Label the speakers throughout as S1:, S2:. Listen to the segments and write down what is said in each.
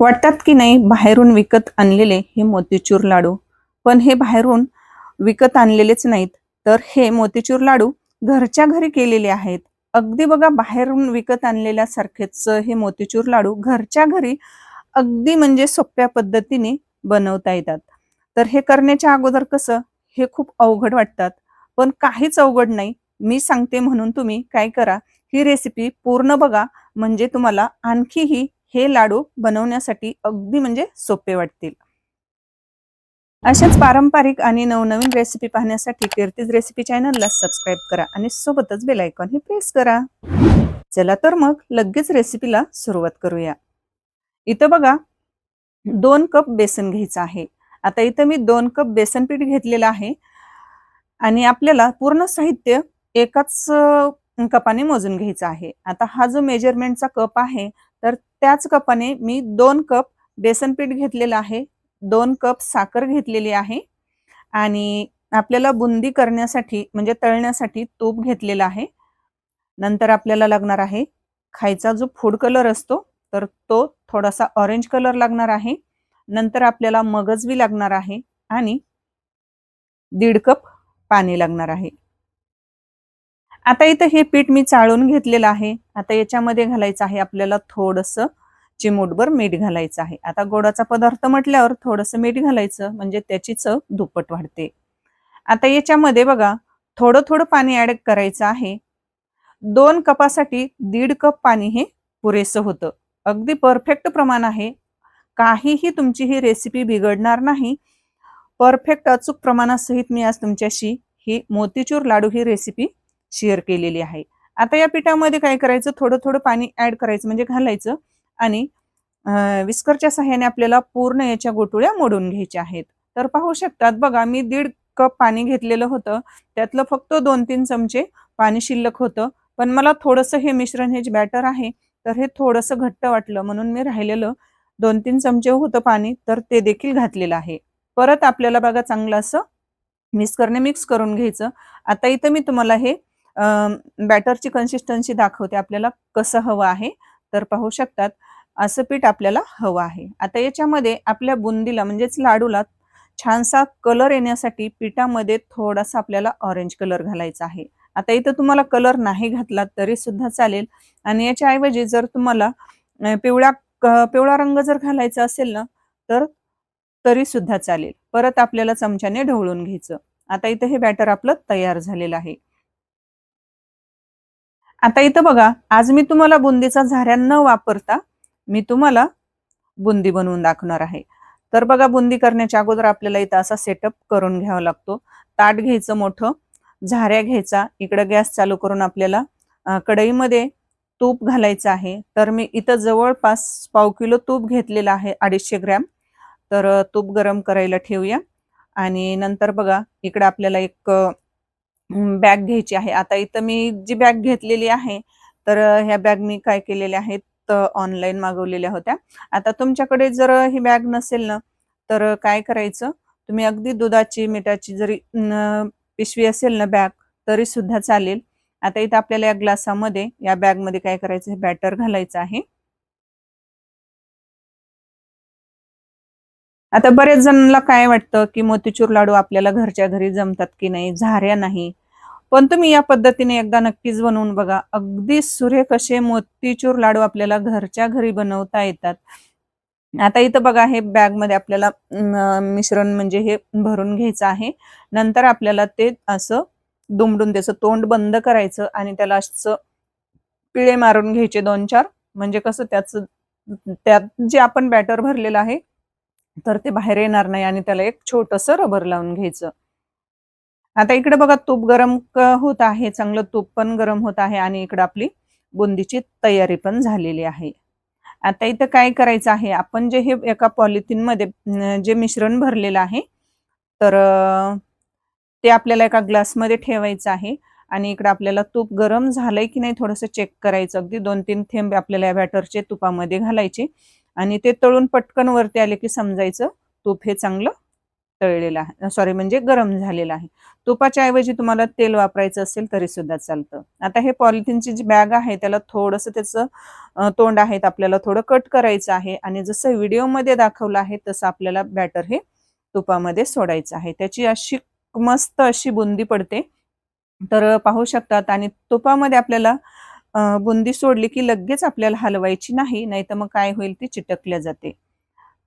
S1: वाटतात की नाही बाहेरून विकत आणलेले हे मोतीचूर लाडू. पण हे बाहेरून विकत आणलेलेच नाहीत. तर हे मोतीचूर लाडू घरच्या घरी केलेले आहेत. अगदी बघा बाहेरून विकत आणलेल्यासारखेच हे मोतीचूर लाडू घरच्या घरी अगदी म्हणजे सोप्या पद्धतीने बनवता येतात. तर हे करण्याच्या अगोदर कसं हे खूप अवघड वाटतात. पण काहीच अवघड नाही. मी सांगते म्हणून तुम्ही काय करा ही रेसिपी पूर्ण बघा. म्हणजे तुम्हाला आणखीही हे लाडू बनवण्यासाठी अगदी म्हणजे सोपे वाटतील. अशाच पारंपरिक आणि नवनवीन रेसिपी पाहण्यासाठी कीर्तीज रेसिपी चॅनलला सबस्क्राईब करा आणि सोबतच बेलायकॉन हे प्रेस करा. चला तर मग लगेच रेसिपीला सुरुवात करूया. इथं बघा दोन कप बेसन घ्यायचं आहे. आता इथं मी दोन कप बेसन पीठ घेतलेलं आहे. आणि आपल्याला पूर्ण साहित्य एकाच कपाने मोजून घ्यायचं आहे. आता हा जो मेजरमेंटचा कप आहे त्याच कपाने मी दोन कप बेसन पीठ घेतलेलं आहे दोन कप साखर घेतलेली आहे आणि आपल्याला बुंदी करण्यासाठी म्हणजे तळण्यासाठी तूप घेतलेला आहे. नंतर आपल्याला लागणार आहे खायचा जो फूड कलर असतो तर तो थोडासा ऑरेंज कलर लागणार आहे. नंतर आपल्याला मगजवी लागणार आहे आणि दीड कप पाणी लागणार आहे. आता इथं हे पीठ मी चाळून घेतलेलं आहे. आता याच्यामध्ये घालायचं आहे आपल्याला थोडस चिमूटभर मीठ घालायचं आहे. आता गोडाचा पदार्थ म्हटल्यावर थोडस मीठ घालायचं म्हणजे त्याची चव दुप्पट वाढते. आता याच्यामध्ये बघा थोडं थोडं पाणी ऍड करायचं आहे. दोन कपासाठी दीड कप पाणी हे पुरेसं होतं. अगदी परफेक्ट प्रमाण आहे. काहीही तुमची ही रेसिपी बिघडणार नाही. परफेक्ट अचूक प्रमाणासहित मी आज तुमच्याशी ही मोतीचूर लाडू ही रेसिपी शेअर केलेली आहे. आता या पिठामध्ये काय करायचं? थोडं थोडं पाणी ऍड करायचं म्हणजे घालायचं आणि विस्करच्या सहाय्याने आपल्याला पूर्ण याच्या गोटुळ्या मोडून घ्यायच्या आहेत. तर पाहू शकतात बघा मी दीड कप पाणी घेतलेलं होतं. त्यातलं फक्त दोन तीन चमचे पाणी शिल्लक होतं. पण मला थोडंसं हे मिश्रण हे जे बॅटर आहे तर हे थोडंसं घट्ट वाटलं. म्हणून मी राहिलेलं दोन तीन चमचे होतं पाणी तर ते देखील घातलेलं आहे. परत आपल्याला बघा चांगलं असं मिक्स मिक्स करून घ्यायचं. आता इथं मी तुम्हाला हे बॅटरची कन्सिस्टन्सी दाखवते आपल्याला कसं हवं आहे. तर पाहू शकतात असं पीठ आपल्याला हवं आहे. आता याच्यामध्ये आपल्या बुंदीला म्हणजेच लाडूला छानसा कलर येण्यासाठी पिठामध्ये थोडासा आपल्याला ऑरेंज कलर घालायचा आहे. आता इथं तुम्हाला कलर नाही घातला तरी सुद्धा चालेल. आणि याच्याऐवजी जर तुम्हाला पिवळा पिवळा रंग जर घालायचा असेल ना तर तरी सुद्धा चालेल. परत आपल्याला चमच्याने ढवळून घ्यायचं. आता इथं हे बॅटर आपलं तयार झालेलं आहे. आता इथं बघा आज मी तुम्हाला बुंदीचा झाऱ्या न वापरता मी तुम्हाला बुंदी बनवून दाखवणार आहे. तर बघा बुंदी करण्याच्या अगोदर आपल्याला इथं असा सेटअप करून घ्यावा लागतो. ताट घ्यायचं मोठं झाऱ्या घ्यायचा इकडं गॅस चालू करून आपल्याला कढईमध्ये तूप घालायचं आहे. तर मी इथं जवळपास पाव किलो तूप घेतलेलं आहे अडीचशे ग्रॅम. तर तूप गरम करायला ठेवूया. आणि नंतर बघा इकडं आपल्याला एक बॅग घ्यायची आहे. आता इथं मी जी बॅग घेतलेली आहे तर ह्या बॅग मी काय केलेल्या आहेत? ऑनलाईन मागवलेल्या होत्या. आता तुमच्याकडे जर ही बॅग नसेल ना तर काय करायचं? तुम्ही अगदी दुधाची मिठाची जरी पिशवी असेल ना बॅग तरी सुद्धा चालेल. आता इथं आपल्याला या ग्लासामध्ये या बॅगमध्ये काय करायचं? हे बॅटर घालायचं आहे. आता बरेच जणांना काय वाटतं की मोतीचूर लाडू आपल्याला घरच्या घरी जमतात की नाही? झाऱ्या नाही. पण तुम्ही या पद्धतीने एकदा नक्कीच बनवून बघा. अगदी सुरेख असे मोतीचूर लाडू आपल्याला घरच्या घरी बनवता येतात. आता इथं बघा हे बॅगमध्ये आपल्याला मिश्रण म्हणजे हे भरून घ्यायचं आहे. नंतर आपल्याला ते असं दुमडून त्याचं तोंड बंद करायचं आणि त्याला असं पिळे मारून घ्यायचे दोन चार. म्हणजे कसं त्याचं त्यात जे आपण बॅटर भरलेलं आहे तर ते बाहेर येणार नाही आणि त्याला एक छोटस रबर लावून घ्यायचं. आता इकडे बघा तूप गरम होत आहे चांगलं तूप पण गरम होत आहे आणि इकडे आपली बुंदीची तयारी पण झालेली आहे. आता इथं काय करायचं आहे आपण जे हे एका पॉलिथिनमध्ये जे मिश्रण भरलेलं आहे तर ते आपल्याला एका ग्लासमध्ये ठेवायचं आहे आणि इकडे आपल्याला तूप गरम झालंय की नाही थोडंसं चेक करायचं. अगदी दोन तीन थेंब आपल्याला या बॅटरचे तुपामध्ये घालायचे. आणि ते तळून पटकन वरती आले की समजायचं तूप हे चांगलं तळलेलं आहे. सॉरी म्हणजे गरम झालेलं आहे. तुपाच्या ऐवजी तुम्हाला तेल वापरायचं असेल तरी सुद्धा चालतं. आता हे पॉलिथिनची जी बॅग आहे त्याला थोडंसं त्याचं तोंड आहे आपल्याला थोडं कट करायचं आहे. आणि जसं व्हिडिओमध्ये दाखवलं आहे तसं आपल्याला बॅटर हे तुपामध्ये सोडायचं आहे. त्याची अशी मस्त अशी बुंदी पडते. तर पाहू शकतात. आणि तुपामध्ये आपल्याला बुंदी सोडली की लगेच आपल्याला हलवायची नाही नाही तर मग काय होईल ती चिटकल्या जाते.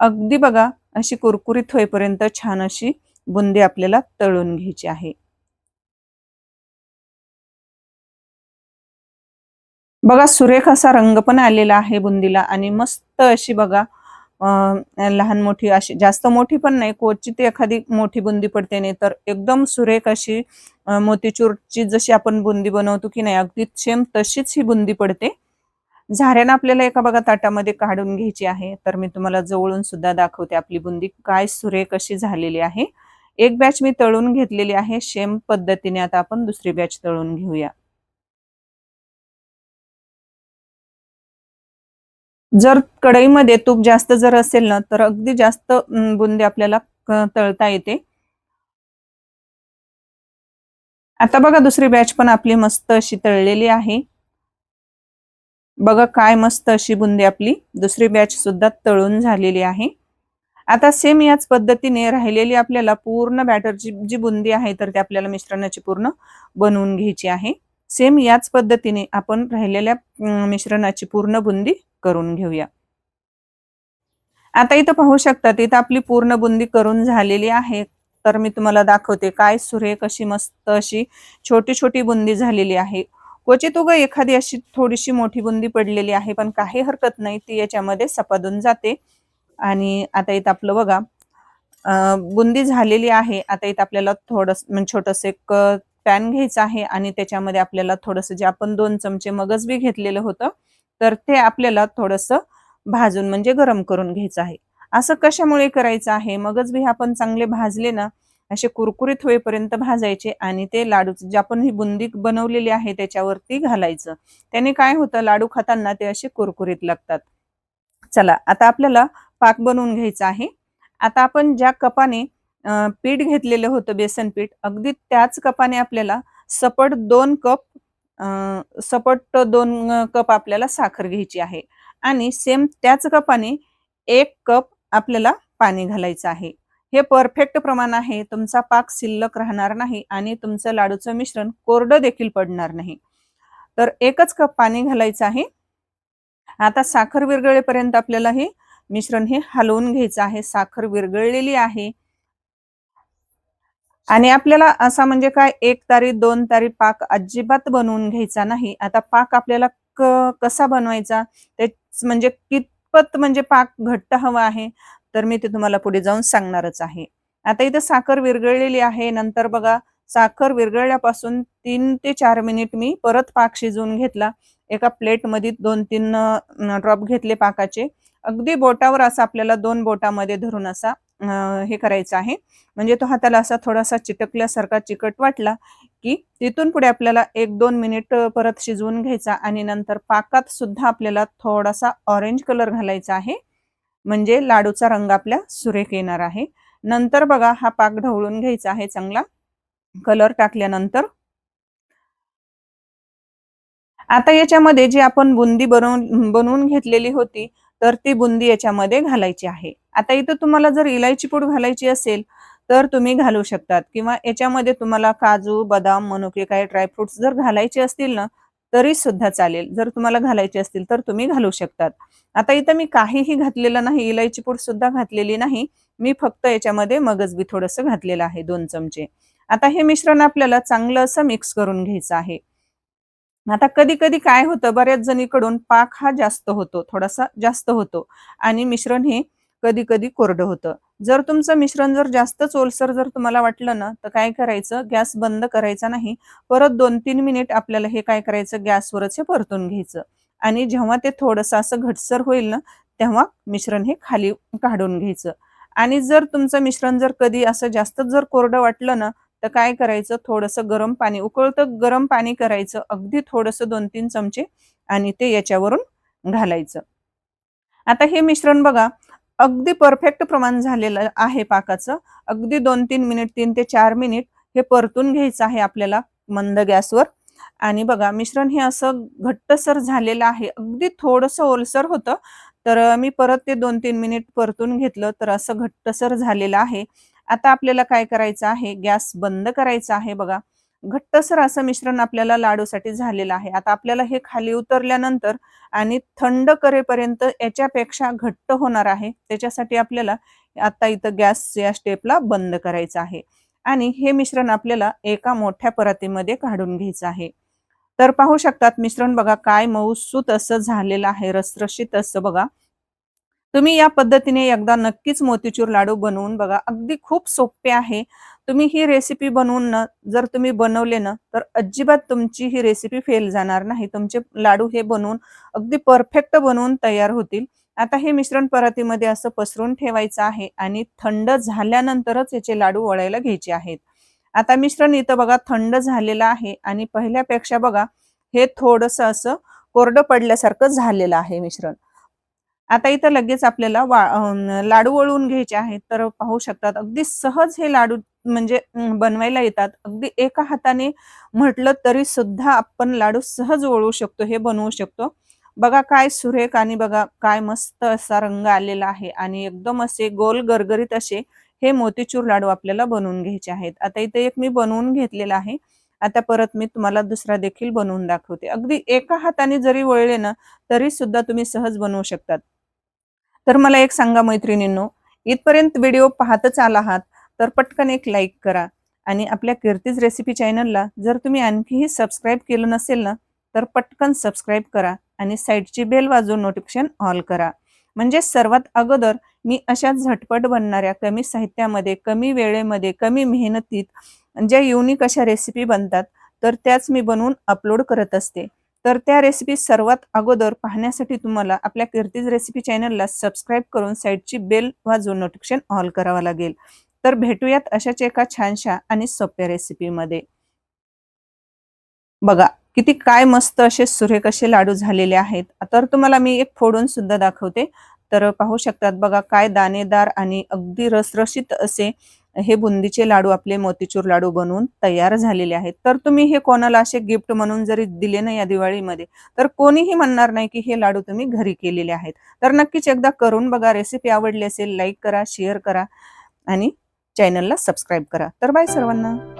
S1: अगदी बघा अशी कुरकुरीत होईपर्यंत छान अशी बुंदी आपल्याला तळून घ्यायची आहे. बघा सुरेख असा रंग पण आलेला आहे बुंदीला आणि मस्त अशी बघा लहान मोठी अशी जास्त मोठी पण नाही ती एखादी मोठी बुंदी पडते नाही तर एकदम सुरेख अशी मोतीचूरची जशी आपण बुंदी बनवतो की नाही अगदी सेम तशीच ही बुंदी पडते. झाऱ्यानं आपल्याला एका बघा ताटामध्ये काढून घ्यायची आहे. तर मी तुम्हाला जवळून सुद्धा दाखवते आपली बुंदी काय सुरेख अशी झालेली आहे. एक बॅच मी तळून घेतलेली आहे. सेम पद्धतीने आता आपण दुसरी बॅच तळून घेऊया. जर कढईमध्ये तूप जास्त जर असेल ना तर अगदी जास्त बुंदी आपल्याला तळता येते. आता बघा दुसरी बॅच पण आपली मस्त अशी तळलेली आहे. बघा काय मस्त अशी बुंदी आपली. दुसरी बॅच सुद्धा तळून झालेली आहे. आता सेम याच पद्धतीने राहिलेली आपल्याला पूर्ण बॅटरची जी बुंदी आहे तर ती आपल्याला मिश्रणाची पूर्ण बनवून घ्यायची आहे. सेम याच पद्धतीने आपण राहिलेल्या मिश्रणाची पूर्ण बुंदी करून घेऊया. आता इथं पाहू शकतात इथं आपली पूर्ण बुंदी करून झालेली आहे. तर मी तुम्हाला दाखवते काय सुरेख अशी मस्त अशी छोटी छोटी बुंदी झालेली आहे. क्वचित उग एखादी अशी थोडीशी मोठी बुंदी पडलेली आहे पण काही हरकत नाही ती याच्यामध्ये सपादून जाते. आणि आता इथं आपलं बघा बुंदी झालेली आहे. आता इथं आपल्याला थोडस म्हणजे छोटस एक पॅन घ्यायचं आहे आणि त्याच्यामध्ये आपल्याला थोडस जे आपण दोन चमचे मगज बी घेतलेलं होतं तर ते आपल्याला थोडस भाजून म्हणजे गरम करून घ्यायचं आहे. असं कशामुळे करायचं आहे? मगच बी आपण चांगले भाजले ना असे कुरकुरीत होईपर्यंत भाजायचे आणि ते लाडू जे आपण ही बुंदी बनवलेली आहे त्याच्यावरती घालायचं. त्याने काय होतं? लाडू खाताना ते असे कुरकुरीत लागतात. चला आता आपल्याला पाक बनवून घ्यायचा आहे. आता आपण ज्या कपाने पीठ घेतलेलं होतं बेसन पीठ अगदी त्याच कपाने आपल्याला सपट दोन कप सपट दोन कप आपल्याला साखर घ्यायची आहे. आणि सेम त्याच कपाने एक कप आपल्याला पाणी घालायचं आहे. हे परफेक्ट प्रमाण आहे. तुमचा पाक शिल्लक राहणार नाही आणि तुमचं लाडूचं मिश्रण कोरडं देखील पडणार नाही. तर एकच कप पाणी घालायचं आहे. आता साखर विरगळेपर्यंत आपल्याला हे मिश्रण हे हलवून घ्यायचं आहे. साखर विरगळलेली आहे. आणि आपल्याला असा म्हणजे काय? एक तारी दोन तारी पाक अजिबात बनवून घ्यायचा नाही. आता पाक आपल्याला कसा बनवायचा? ते म्हणजे कितपत म्हणजे पाक घट्ट हवा आहे तर मी ते तुम्हाला पुढे जाऊन सांगणारच आहे. आता इथं साखर विरघळलेली आहे. नंतर बघा साखर विरघळल्यापासून तीन ते चार मिनिट मी परत पाक शिजवून घेतला. एका प्लेटमध्ये दोन तीन ड्रॉप घेतले पाकाचे. अगदी बोटावर असा आपल्याला दोन बोटामध्ये धरून असा हे करायचं आहे. म्हणजे तो हाताला असा थोडासा चिटकल्यासारखा चिकट वाटला. की तिथून पुढे आपल्याला एक दोन मिनिट परत शिजवून घ्यायचा आणि नंतर पाकात सुद्धा आपल्याला थोडासा ऑरेंज कलर घालायचा आहे. म्हणजे लाडूचा रंग आपल्या सुरेख येणार आहे. नंतर बघा हा पाक ढवळून घ्यायचा आहे चांगला. कलर टाकल्यानंतर. आता याच्यामध्ये जी आपण बुंदी बनवून बनवून घेतलेली होती तर ती बुंदी याच्यामध्ये घालायची आहे. आता इथं तुम्हाला जर इलायची पूड घालायची असेल तर तुम्ही घालू शकतात. किंवा याच्यामध्ये तुम्हाला काजू बदाम मनुके काही ड्रायफ्रुट्स जर घालायचे असतील ना तरी सुद्धा चालेल. जर तुम्हाला घालायचे असतील तर तुम्ही घालू शकतात. आता इथं मी काहीही घातलेलं नाही इलायची पूड सुद्धा घातलेली नाही. मी फक्त याच्यामध्ये मगज बी थोडंसं घातलेलं आहे दोन चमचे. आता हे मिश्रण आपल्याला चांगलं असं मिक्स करून घ्यायचं आहे. आता कधी कधी काय होतं बऱ्याच जणीकडून पाक हा जास्त होतो थोडासा जास्त होतो. आणि मिश्रण हे कधी कधी कोरडं होतं. जर तुमचं मिश्रण जर जास्तच ओलसर जर तुम्हाला वाटलं ना तर काय करायचं? गॅस बंद करायचा नाही. परत दोन तीन मिनिट आपल्याला हे काय करायचं? गॅसवरच हे परतून घ्यायचं. आणि जेव्हा ते थोडंसं असं घटसर होईल ना तेव्हा मिश्रण हे खाली काढून घ्यायचं. आणि जर तुमचं मिश्रण जर कधी असं जास्त जर कोरडं वाटलं ना तर काय करायचं? थोडंसं गरम पाणी उकळतं गरम पाणी करायचं. अगदी थोडंसं दोन तीन चमचे आणि ते याच्यावरून घालायचं. आता हे मिश्रण बघा अगदी परफेक्ट प्रमाण झालेलं आहे पाकाचं. अगदी दोन तीन मिनिट तीन ते चार मिनिट हे परतून घ्यायचं आहे आपल्याला मंद गॅसवर. आणि बघा मिश्रण हे असं घट्टसर झालेलं आहे. अगदी थोडंसं ओलसर होतं तर मी परत ते दोन तीन मिनिट परतून घेतलं तर असं घट्टसर झालेलं आहे. आता आपल्याला काय करायचं आहे? गॅस बंद करायचा आहे बघा. घट्टसर असं मिश्रण आपल्याला लाडूसाठी झालेलं आहे. आता आपल्याला हे खाली उतरल्यानंतर आणि थंड करेपर्यंत याच्यापेक्षा घट्ट होणार आहे. त्याच्यासाठी आपल्याला आता इथं गॅस या स्टेपला बंद करायचं आहे. आणि हे मिश्रण आपल्याला एका मोठ्या परातीमध्ये काढून घ्यायचं आहे. तर पाहू शकतात मिश्रण बघा काय मऊसूत असं झालेलं आहे. रसरशीत असं बघा. तुम्ही या पद्धतीने एकदा नक्कीच मोतीचूर लाडू बनवून बघा. अगदी खूप सोपे आहे. तुम्ही ही रेसिपी बनवून ना जर तुम्ही बनवले ना तर अजिबात तुमची ही रेसिपी फेल जाणार नाही. तुमचे लाडू हे बनवून अगदी परफेक्ट बनवून तयार होतील. आता हे मिश्रण परातीमध्ये असं पसरून ठेवायचं आहे आणि थंड झाल्यानंतरच याचे लाडू वळायला घ्यायचे आहेत. आता मिश्रण इथं बघा थंड झालेलं आहे आणि पहिल्यापेक्षा बघा हे थोडस असं कोरडं पडल्यासारखं झालेलं आहे मिश्रण. आता इथं लगेच आपल्याला वा लाडू वळवून घ्यायचे आहेत. तर पाहू शकतात अगदी सहज हे लाडू म्हणजे बनवायला येतात. अगदी एका हाताने म्हटलं तरी सुद्धा आपण लाडू सहज वळवू शकतो हे बनवू शकतो. बघा काय सुरेख आणि बघा काय मस्त असा रंग आलेला आहे. आणि एकदम असे गोल गरगरीत असे हे मोतीचूर लाडू आपल्याला बनवून घ्यायचे आहेत. आता इथे एक मी बनवून घेतलेला आहे. आता परत मी तुम्हाला दुसरा देखील बनवून दाखवते. अगदी एका हाताने जरी वळले ना तरी सुद्धा तुम्ही सहज बनवू शकतात. तर मला एक सांगा मैत्रिणींनो इथपर्यंत व्हिडिओ पाहतच आला आहात तर पटकन एक लाईक करा आणि आपल्या कीर्तीज रेसिपी चॅनलला जर तुम्ही आणखीही सबस्क्राईब केलं नसेल ना तर पटकन सबस्क्राईब करा आणि साईडची बेल वाजून नोटिफिकेशन ऑल करा. म्हणजे सर्वात अगोदर मी अशा झटपट बनणाऱ्या कमी साहित्यामध्ये कमी वेळेमध्ये कमी मेहनतीत ज्या युनिक अशा रेसिपी बनतात तर त्याच मी बनवून अपलोड करत असते. तर त्या रेसिपी सर्वात अगोदर पाहण्यासाठी तुम्हाला आपल्या कीर्तीज रेसिपी चॅनलला सबस्क्राईब करून साईडची बेल वाजून नोटिफिकेशन ऑल करावं लागेल. तर भेटूयात अशाच एका छानशा आणि सोप्या रेसिपीमध्ये बघा किती काय मस्त असे सुरेख असे लाडू झालेले आहेत. तर तुम्हाला मी एक फोडून सुद्धा दाखवते. तर पाहू शकतात बघा काय दाणेदार आणि अगदी रसरशीत असे हे बुंदीचे लाडू आपले मोतीचूर लाडू बनवून तयार झालेले आहेत. तर तुम्ही हे कोणाला असे गिफ्ट म्हणून जरी दिले ना या दिवाळीमध्ये तर कोणीही म्हणणार नाही की हे लाडू तुम्ही घरी केलेले आहेत. तर नक्कीच एकदा करून बघा रेसिपी आवडली असेल लाईक करा शेअर करा आणि चॅनलला सबस्क्राईब करा. तर बाय सर्वांना.